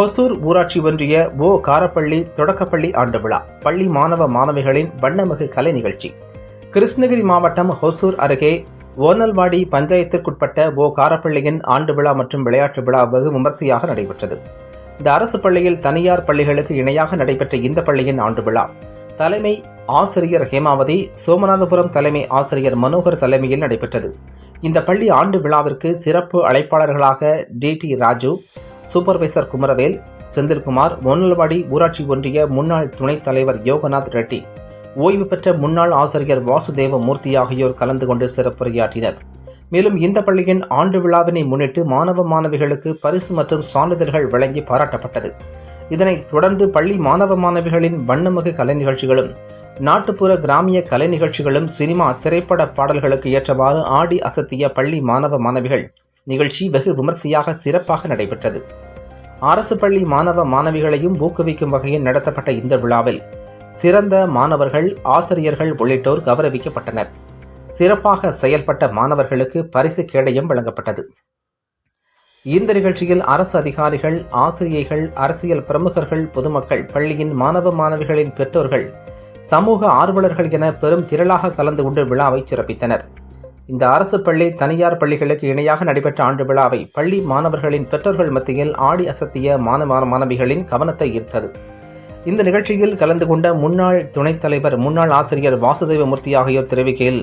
ஹொசூர் ஊராட்சி ஒன்றிய ஓ. காரப்பள்ளி தொடக்கப்பள்ளி ஆண்டு விழா. பள்ளி மாணவ மாணவிகளின் வண்ணமிகு கலை நிகழ்ச்சி. கிருஷ்ணகிரி மாவட்டம் ஹொசூர் அருகே ஓனல்வாடி பஞ்சாயத்திற்குட்பட்ட ஓ. காரப்பள்ளியின் ஆண்டு விழா மற்றும் விளையாட்டு விழா வெகு விமர்சையாக நடைபெற்றது. இந்த அரசு பள்ளியில் தனியார் பள்ளிகளுக்கு இணையாக நடைபெற்ற இந்த பள்ளியின் ஆண்டு விழா. தலைமை ஆசிரியர் ஹேமாவதி சோமநாதபுரம் தலைமை ஆசிரியர் மனோகர் தலைமையில் நடைபெற்றது. இந்த பள்ளி ஆண்டு விழாவிற்கு சிறப்பு அழைப்பாளர்களாக T. T. Raju supervisor Kumaravel Senthilkumar Monalvadi ஊராட்சி ஒன்றிய முன்னாள் துணைத் தலைவர் யோகநாத் ரெட்டி ஓய்வு பெற்ற முன்னாள் ஆசிரியர் வாசுதேவ மூர்த்தி ஆகியோர் கலந்து கொண்டு சிறப்புரையாற்றினர். மேலும் இந்த பள்ளியின் ஆண்டு விழாவினை முன்னிட்டு மாணவ மாணவிகளுக்கு பரிசு மற்றும் சான்றிதழ்கள் வழங்கி பாராட்டப்பட்டது. இதனைத் தொடர்ந்து பள்ளி மாணவ மாணவிகளின் வண்ணமிகு கலை நிகழ்ச்சிகளும் நாட்டுப்புற கிராமிய கலை நிகழ்ச்சிகளும் சினிமா திரைப்பட பாடல்களுக்கு ஏற்றவாறு ஆடி அசத்திய பள்ளி மாணவ மாணவிகள் நிகழ்ச்சி வெகு விமர்சையாக சிறப்பாக நடைபெற்றது. அரசு பள்ளி மாணவ மாணவிகளையும் ஊக்குவிக்கும் வகையில் நடத்தப்பட்ட இந்த விழாவில் சிறந்த மாணவர்கள் ஆசிரியர்கள் உள்ளிட்டோர் கௌரவிக்கப்பட்டனர். சிறப்பாக செயல்பட்ட மாணவர்களுக்கு பரிசு கேடயம் வழங்கப்பட்டது. இந்த நிகழ்ச்சியில் அரசு அதிகாரிகள் ஆசிரியைகள் அரசியல் பிரமுகர்கள் பொதுமக்கள் பள்ளியின் மாணவ மாணவிகளின் பெற்றோர்கள் சமூக ஆர்வலர்கள் என பெரும் திரளாக கலந்து கொண்டு விழாவை சிறப்பித்தனர். இந்த அரசு பள்ளி தனியார் பள்ளிகளுக்கு இணையாக நடைபெற்ற ஆண்டு விழாவை பள்ளி மாணவர்களின் பெற்றோர்கள் மத்தியில் ஆடி அசத்திய மாணவ மாணவிகளின் கவனத்தை ஈர்த்தது. இந்த நிகழ்ச்சியில் கலந்து கொண்ட முன்னாள் துணைத் தலைவர் முன்னாள் ஆசிரியர் வாசுதேவமூர்த்தி ஆகியோர் தெரிவிக்கையில்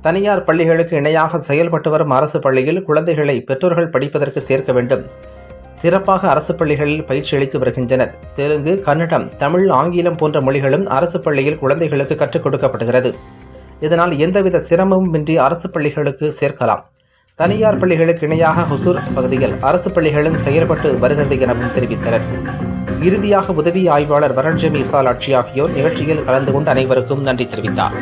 தனியார் பள்ளிகளுக்கு இணையாக செயல்பட்டு வரும் அரசு பள்ளியில் குழந்தைகளை பெற்றோர்கள் படிப்பதற்கு சேர்க்க வேண்டும். சிறப்பாக அரசு பள்ளிகளில் பயிற்சி அளித்து வருகின்றனர். தெலுங்கு கன்னடம் தமிழ் ஆங்கிலம் போன்ற மொழிகளும் அரசு பள்ளியில் குழந்தைகளுக்கு கற்றுக் கொடுக்கப்படுகிறது. இதனால் எந்தவித சிரமமும் இன்றி அரசு பள்ளிகளுக்கு சேர்க்கலாம். தனியார் பள்ளிகளுக்கு இணையாக ஹுசூர் பகுதியில் அரசு பள்ளிகளும் செயல்பட்டு வருகிறது எனவும் தெரிவித்தனர். இறுதியாக உதவி ஆய்வாளர் வரண்ஜமி விசாலாட்சி ஆகியோர் நிகழ்ச்சியில் கலந்து கொண்டு அனைவருக்கும் நன்றி தெரிவித்தார்.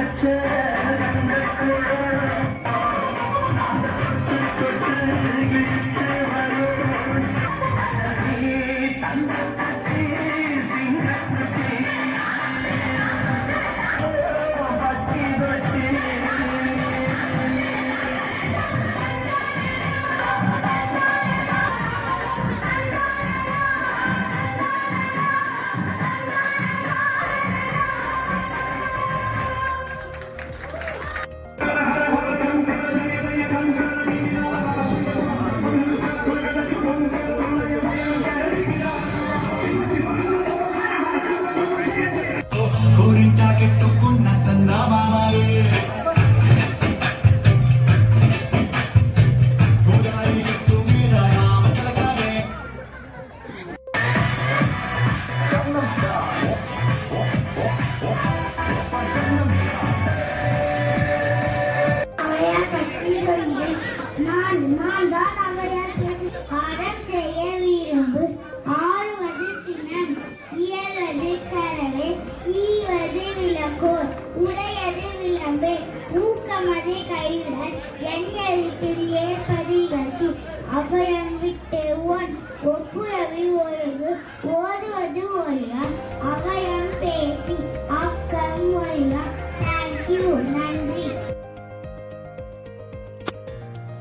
Let's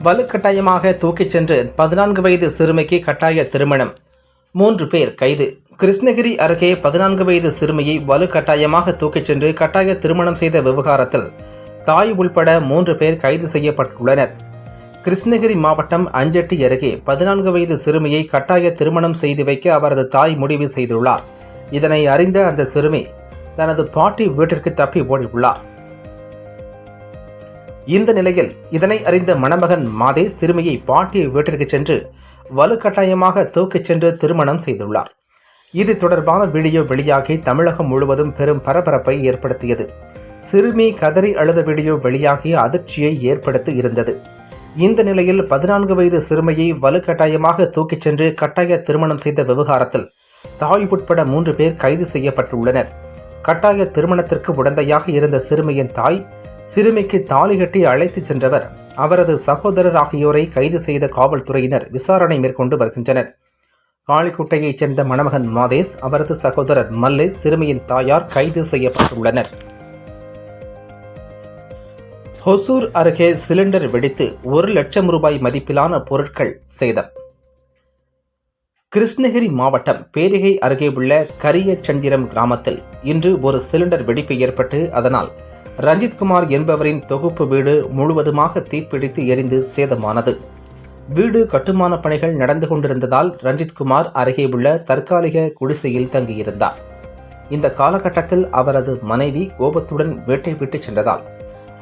வலுக்கட்டாயமாக தூக்கிச் சென்று பதினான்கு வயது சிறுமிக்கு கட்டாய திருமணம். மூன்று பேர் கைது. கிருஷ்ணகிரி அருகே பதினான்கு வயது சிறுமியை வலுக்கட்டாயமாக தூக்கிச் சென்று கட்டாய திருமணம் செய்த விவகாரத்தில் தாய் உள்பட மூன்று பேர் கைது செய்யப்பட்டுள்ளனர். கிருஷ்ணகிரி மாவட்டம் அஞ்சட்டி அருகே பதினான்கு வயது சிறுமியை கட்டாய திருமணம் செய்து வைக்க அவரது தாய் முடிவு செய்துள்ளார். இதனை அறிந்த அந்த சிறுமி தனது பாட்டி வீட்டிற்கு தப்பி ஓடியுள்ளார். இந்த நிலையில் இதனை அறிந்த மணமகன் மாதே சிறுமியை பாட்டிய வீட்டிற்கு சென்று வலுக்கட்டாயமாக தூக்கிச் சென்று திருமணம் செய்துள்ளார். இது தொடர்பான வீடியோ வெளியாகி தமிழகம் முழுவதும் பெரும் பரபரப்பை ஏற்படுத்தியது. சிறுமி கதறி அழுத வீடியோ வெளியாகி அதிர்ச்சியை ஏற்படுத்தி இருந்தது. இந்த நிலையில் பதினான்கு வயது சிறுமியை வலுக்கட்டாயமாக தூக்கிச் சென்று கட்டாய திருமணம் செய்த விவகாரத்தில் தாய் உட்பட மூன்று பேர் கைது செய்யப்பட்டுள்ளனர். கட்டாய திருமணத்திற்கு உடந்தையாக இருந்த சிறுமியின் தாய் சிறுமிக்கு தாலி கட்டி அழைத்துச் சென்றவர். அவரது சகோதரர் ஆகியோரை கைது செய்த காவல்துறையினர் விசாரணை மேற்கொண்டு வருகின்றனர். காளிக்குட்டையைச் சேர்ந்த மணமகன் மாதேஷ் அவரது சகோதரர் மல்லேஷ் சிறுமியின் தாயார் கைது செய்யப்பட்டுள்ளனர். ஹொசூர் அருகே சிலிண்டர் வெடித்து ஒரு லட்சம் ரூபாய் மதிப்பிலான பொருட்கள் சேதம். கிருஷ்ணகிரி மாவட்டம் பேரிகை அருகே உள்ள கரியச்சந்திரம் கிராமத்தில் இன்று ஒரு சிலிண்டர் வெடிப்பு ஏற்பட்டு அதனால் ரஞ்சித்குமார் என்பவரின் தொகுப்பு வீடு முழுவதுமாக தீப்பிடித்து எரிந்து சேதமானது. வீடு கட்டுமான பணிகள் நடந்து கொண்டிருந்ததால் ரஞ்சித்குமார் அருகே உள்ள தற்காலிக குடிசையில் தங்கியிருந்தார். இந்த காலகட்டத்தில் அவரது மனைவி கோபத்துடன் வீட்டை விட்டு சென்றதால்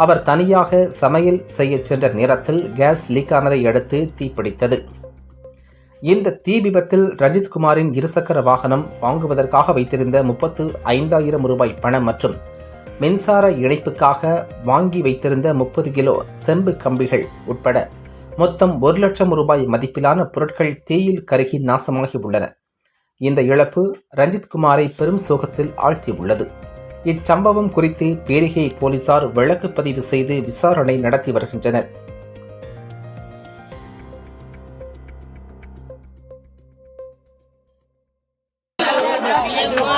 அவர் தனியாக சமையல் செய்யச் சென்ற நேரத்தில் கேஸ் லீக் ஆனதை அடுத்து தீப்பிடித்தது. இந்த தீ விபத்தில் ரஞ்சித்குமாரின் இருசக்கர வாகனம் வாங்குவதற்காக வைத்திருந்த முப்பத்து ஐந்தாயிரம் ரூபாய் பணம் மற்றும் மின்சார இணைப்புக்காக வாங்கி வைத்திருந்த முப்பது கிலோ செம்பு கம்பிகள் உட்பட மொத்தம் ஒரு லட்சம் ரூபாய் மதிப்பிலான பொருட்கள் தீயில் கருகி நாசமாகி உள்ளன இந்த இழப்பு ரஞ்சித்குமாரை பெரும் சோகத்தில் ஆழ்த்தியுள்ளது. இச்சம்பவம் குறித்து பேரிகை போலீசார் வழக்கு பதிவு செய்து விசாரணை நடத்தி வருகின்றனர்.